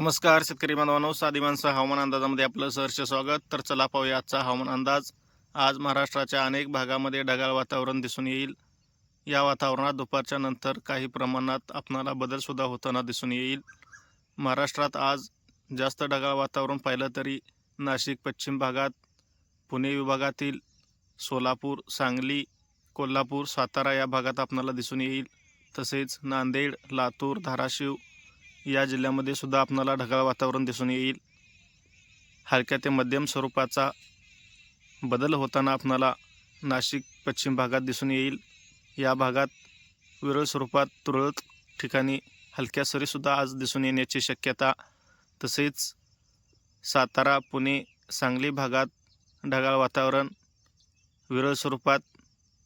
नमस्कार शेतकरी बांधवांनो. साधी माणसं हवामान अंदाजामध्ये आपलं सहर्ष स्वागत. तर चला पाहूया आजचा हवामान अंदाज. आज महाराष्ट्राच्या अनेक भागामध्ये ढगाळ वातावरण दिसून येईल. या वातावरणात दुपारच्या नंतर काही प्रमाणात आपणाला बदलसुद्धा होताना दिसून येईल. महाराष्ट्रात आज जास्त ढगाळ वातावरण पाहिलं तरी नाशिक पश्चिम भागात पुणे विभागातील सोलापूर सांगली कोल्हापूर सातारा या भागात आपणाला दिसून येईल. तसेच नांदेड लातूर धाराशिव या जिल्ह्यामध्ये सुद्धा आपणाला ढगाळ वातावरण दिसून येईल. हलक्या ते मध्यम स्वरूपाचा बदल होताना आपणाला नाशिक पश्चिम भागात दिसून येईल. या भागात विरळ स्वरूपात तुरळक ठिकाणी हलक्या सरीसुद्धा आज दिसून येण्याची शक्यता. तसेच सातारा पुणे सांगली भागात ढगाळ वातावरण विरळ स्वरूपात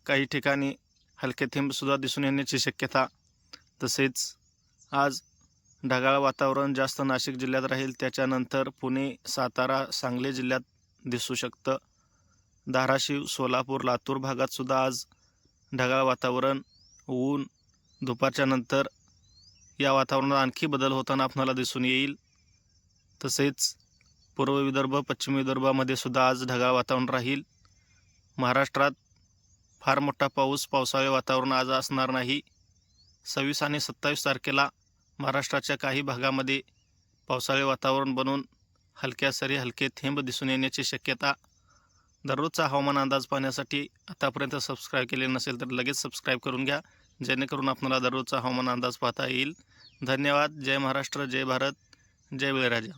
काही ठिकाणी हलके थेंबसुद्धा दिसून येण्याची शक्यता. तसेच आज ढगाळ वातावरण जास्त नाशिक जिल्ह्यात राहील त्याच्यानंतर पुणे सातारा सांगली जिल्ह्यात दिसू शकतं. धाराशिव सोलापूर लातूर भागातसुद्धा आज ढगाळ वातावरण ऊन. दुपारच्या नंतर या वातावरणात आणखी बदल होताना आपणाला दिसून येईल. तसेच पूर्व विदर्भ पश्चिम विदर्भामध्ये सुद्धा आज ढगाळ वातावरण राहील. महाराष्ट्रात फार मोठा पाऊस पावसाळे वातावरण आज असणार नाही. सव्वीस आणि सत्तावीस तारखेला महाराष्ट्राच्या काही भागामध्ये पावसाळे वातावरण बनून हलक्या सरी हलके थेंब दिसून येण्याची शक्यता दररोजचा हवामान अंदाज पाहण्यासाठी आतापर्यंत सबस्क्राईब केले नसेल तर लगेच सबस्क्राईब करून घ्या जेणेकरून आपल्याला दररोजचा हवामान अंदाज पाहता येईल. धन्यवाद. जय महाराष्ट्र जय भारत जय बळीराजा.